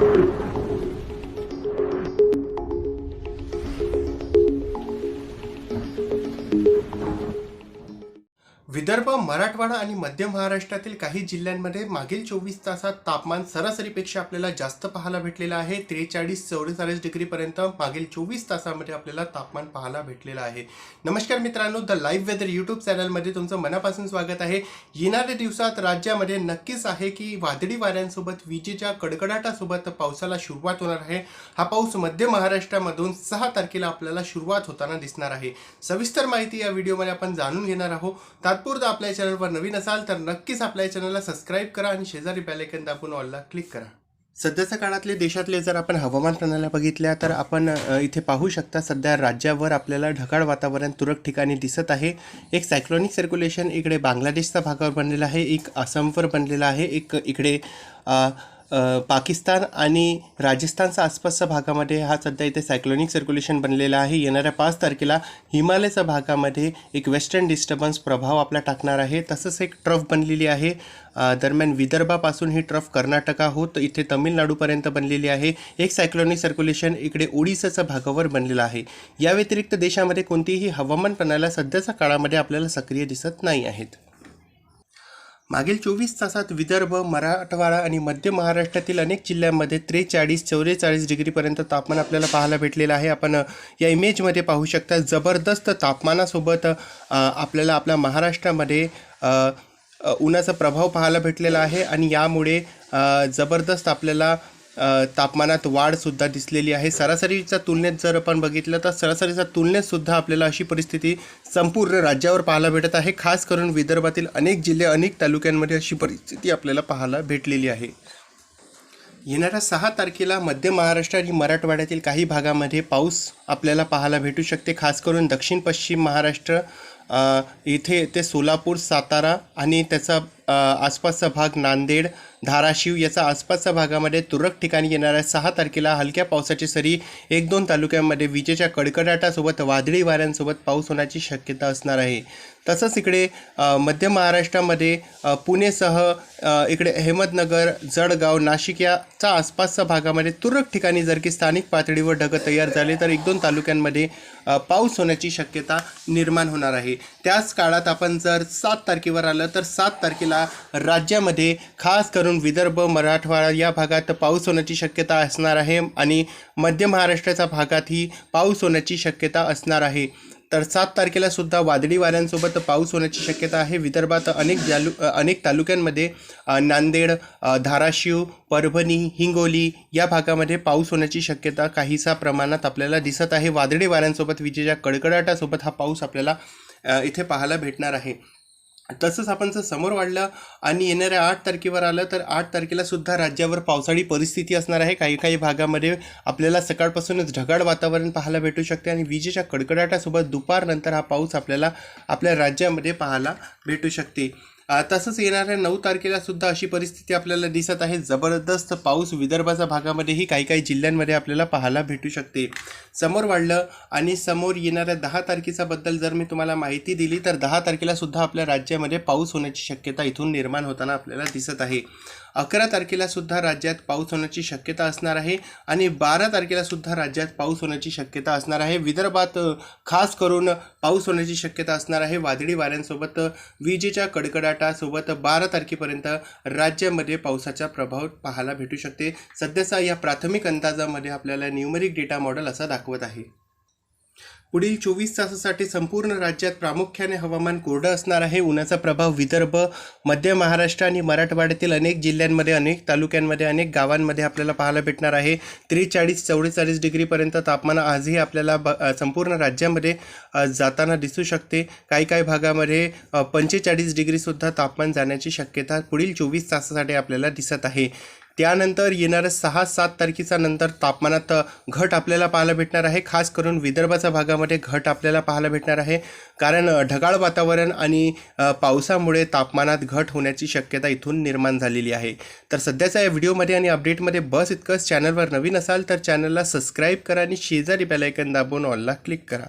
Thank you. Vidarbha Marathwada आणि मध्य महाराष्ट्रातील काही जिल्ह्यांमध्ये मागील चोवीस तासात तापमान सरासरीपेक्षा आपल्याला जास्त पाहायला भेटलेलं आहे. त्रेचाळीस चौवेचाळीस डिग्रीपर्यंत मागील चोवीस तासामध्ये आपल्याला तापमान पाहायला भेटलेलं आहे. नमस्कार मित्रांनो द लाईव्ह वेदर यूट्यूब चॅनलमध्ये तुमचं मनापासून स्वागत आहे. येणाऱ्या दिवसात राज्यामध्ये नक्कीच आहे की वादळी वाऱ्यांसोबत विजेच्या कडकडाटासोबत पावसाला सुरुवात होणार आहे. हा पाऊस मध्य महाराष्ट्रामधून सहा तारखेला आपल्याला सुरुवात होताना दिसणार आहे. सविस्तर माहिती या व्हिडिओमध्ये आपण जाणून घेणार आहोत. तात्पुरतं आपल्या चॅनलवर नवीन असाल तर नक्कीच आपल्या चॅनलला सबस्क्राईब करा आणि शेजारी बॅलेकन दाबून ऑलला क्लिक करा. सध्याच्या काळातले देशातले जर आपण हवामान प्रणाल्या बघितल्या तर आपण इथे पाहू शकता सध्या राज्यावर आपल्याला ढगाळ वातावरण तुरळक ठिकाणी दिसत आहे. एक सायक्लॉनिक सर्क्युलेशन इकडे बांगलादेशच्या भागावर बनलेला आहे एक आसामवर बनलेला आहे एक इकडे पाकिस्तान आणि राजस्थानच्या आसपासच्या भागामध्ये हा सध्या इथे सायक्लोनिक सर्क्युलेशन बनलेला आहे. येणाऱ्या पाच तारखेला हिमालयाच्या भागामध्ये एक वेस्टर्न डिस्टर्बन्स प्रभाव आपला टाकणार आहे. तसंच एक ट्रफ बनलेली आहे. दरम्यान विदर्भापासून ही ट्रफ कर्नाटका होत इथे तमिळनाडूपर्यंत बनलेली आहे. एक सायक्लोनिक सर्क्युलेशन इकडे ओडिसाच्या भागावर बनलेलं आहे. या व्यतिरिक्त देशामध्ये कोणतीही हवामान प्रणाल्या सध्याच्या काळामध्ये आपल्याला सक्रिय दिसत नाही आहेत. मागील चोवीस तासात विदर्भ मराठवाडा आणि मध्य महाराष्ट्रातील अनेक जिल्ह्यांमध्ये त्रेचाळीस चौवेचाळीस डिग्रीपर्यंत तापमान आपल्याला पाहायला भेटलेलं आहे. आपण या इमेजमध्ये पाहू शकता जबरदस्त तापमानासोबत आपल्याला आपल्या महाराष्ट्रामध्ये उन्हाचा प्रभाव पाहायला भेटलेला आहे आणि यामुळे जबरदस्त आपल्याला तापमानात वाढसुद्धा दिसलेली आहे. सरासरीच्या तुलनेत जर आपण बघितलं तर सरासरीच्या तुलनेत सुद्धा आपल्याला अशी परिस्थिती संपूर्ण राज्यावर पाहायला भेटत आहे. खास करून विदर्भातील अनेक जिल्हे अनेक तालुक्यांमध्ये अशी परिस्थिती आपल्याला पाहायला भेटलेली आहे. येणाऱ्या सहा तारखेला मध्य महाराष्ट्र आणि मराठवाड्यातील काही भागामध्ये पाऊस आपल्याला पाहायला भेटू शकते. खास करून दक्षिण पश्चिम महाराष्ट्र इथे ते सोलापूर सातारा आणि त्याचा आसपासचा भाग नांदेड धाराशिव याचा आसपासच्या भागामध्ये तुरळक ठिकाणी येणाऱ्या सहा तारखेला हलक्या पावसाची सरी. एक दोन तालुक्यांमध्ये विजेच्या कडकडाटासोबत वादळी वाऱ्यांसोबत पाऊस होण्याची शक्यता असणार आहे. तसंच इकडे मध्य महाराष्ट्रामध्ये पुणेसह इकडे अहमदनगर जळगाव नाशिक याचा आसपासच्या भागामध्ये तुरळक ठिकाणी जर की स्थानिक पातळीवर ढगं तयार झाले तर एक दोन तालुक्यांमध्ये पाऊस होण्याची शक्यता निर्माण होणार आहे. त्याच काळात आपण जर सात तारखेवर आलं तर सात तारखेला राज्यामध्ये खास करून विदर्भ मराठवाडा या भागात पाऊस होण्याची शक्यता असणार आहे आणि मध्य महाराष्ट्राच्या भागातही पाऊस होण्याची शक्यता असणार आहे. तर सात तारखेला सुद्धा वादळी वाऱ्यांसोबत पाऊस होण्याची शक्यता आहे. विदर्भात अनेक जालू अनेक तालुक्यांमध्ये नांदेड धाराशिव परभणी हिंगोली या भागामध्ये पाऊस होण्याची शक्यता काहीसा प्रमाणात आपल्याला दिसत आहे. वादळी वाऱ्यांसोबत विजेच्या कडकडाटासोबत हा पाऊस आपल्याला इथे पाहायला भेटणार आहे. तसंच आपण जर समोर वाढलं आणि येणाऱ्या आठ तारखेवर आलं तर आठ तारखेला सुद्धा राज्यावर पावसाळी परिस्थिती असणार आहे. काही काही भागामध्ये आपल्याला सकाळपासूनच ढगाळ वातावरण पाहायला भेटू शकते आणि विजेच्या कडकडाटासोबत दुपारनंतर हा पाऊस आपल्याला आपल्या राज्यामध्ये पाहायला भेटू शकते. तसंच येणाऱ्या नऊ तारखेला सुद्धा अशी परिस्थिती आपल्याला दिसत आहे. जबरदस्त पाऊस विदर्भाच्या भागामध्येही काही काही जिल्ह्यांमध्ये आपल्याला पाहायला भेटू शकते. समोर वाढलं आणि समोर येणाऱ्या दहा तारखेचा बद्दल जर मी तुम्हाला माहिती दिली तर दहा तारखेला सुद्धा आपल्या राज्यामध्ये पाऊस होण्याची शक्यता इथून निर्माण होताना आपल्याला दिसत आहे. अकरा तारखेला सुद्धा राज्यात पाऊस होण्याची शक्यता असणार आहे आणि बारा तारखेला सुद्धा राज्यात पाऊस होण्याची शक्यता असणार आहे. विदर्भात खास करून पाऊस होण्याची शक्यता असणार आहे. वादळी वाऱ्यांसोबत विजेच्या कडकडाटासोबत बारा तारखेपर्यंत राज्यामध्ये पावसाचा प्रभाव पाहायला भेटू शकते. सध्याचा या प्राथमिक अंदाजामध्ये आपल्याला न्यूमरिक डेटा मॉडेल असा दाखवत आहे. पुढील चोवीस तासासाठी संपूर्ण राज्यात प्रामुख्याने हवामान कोरडं असणार आहे. उन्हाचा प्रभाव विदर्भ मध्य महाराष्ट्र आणि मराठवाड्यातील अनेक जिल्ह्यांमध्ये अनेक तालुक्यांमध्ये अनेक गावांमध्ये आपल्याला पाहायला भेटणार आहे. त्रेचाळीस चौवेचाळीस डिग्रीपर्यंत तापमान आजही आपल्याला ब संपूर्ण राज्यामध्ये जाताना दिसू शकते. काही काही भागामध्ये पंचेचाळीस डिग्रीसुद्धा तापमान जाण्याची शक्यता पुढील चोवीस तासासाठी आपल्याला दिसत आहे. त्यानंतर येणाऱ्या सहा सात तारखेच्या नंतर तापमानात घट आपल्याला पाहायला भेटणार आहे. खास करून विदर्भाच्या भागामध्ये घट आपल्याला पाहायला भेटणार आहे. कारण ढगाळ वातावरण आणि पावसामुळे तापमानात घट होण्याची शक्यता इथून निर्माण झालेली आहे. तर सध्याच्या या व्हिडिओमध्ये आणि अपडेटमध्ये बस इतकंच. चॅनलवर नवीन असाल तर चॅनलला सबस्क्राईब करा आणि शेजारी बेलायकन दाबून ऑलला क्लिक करा.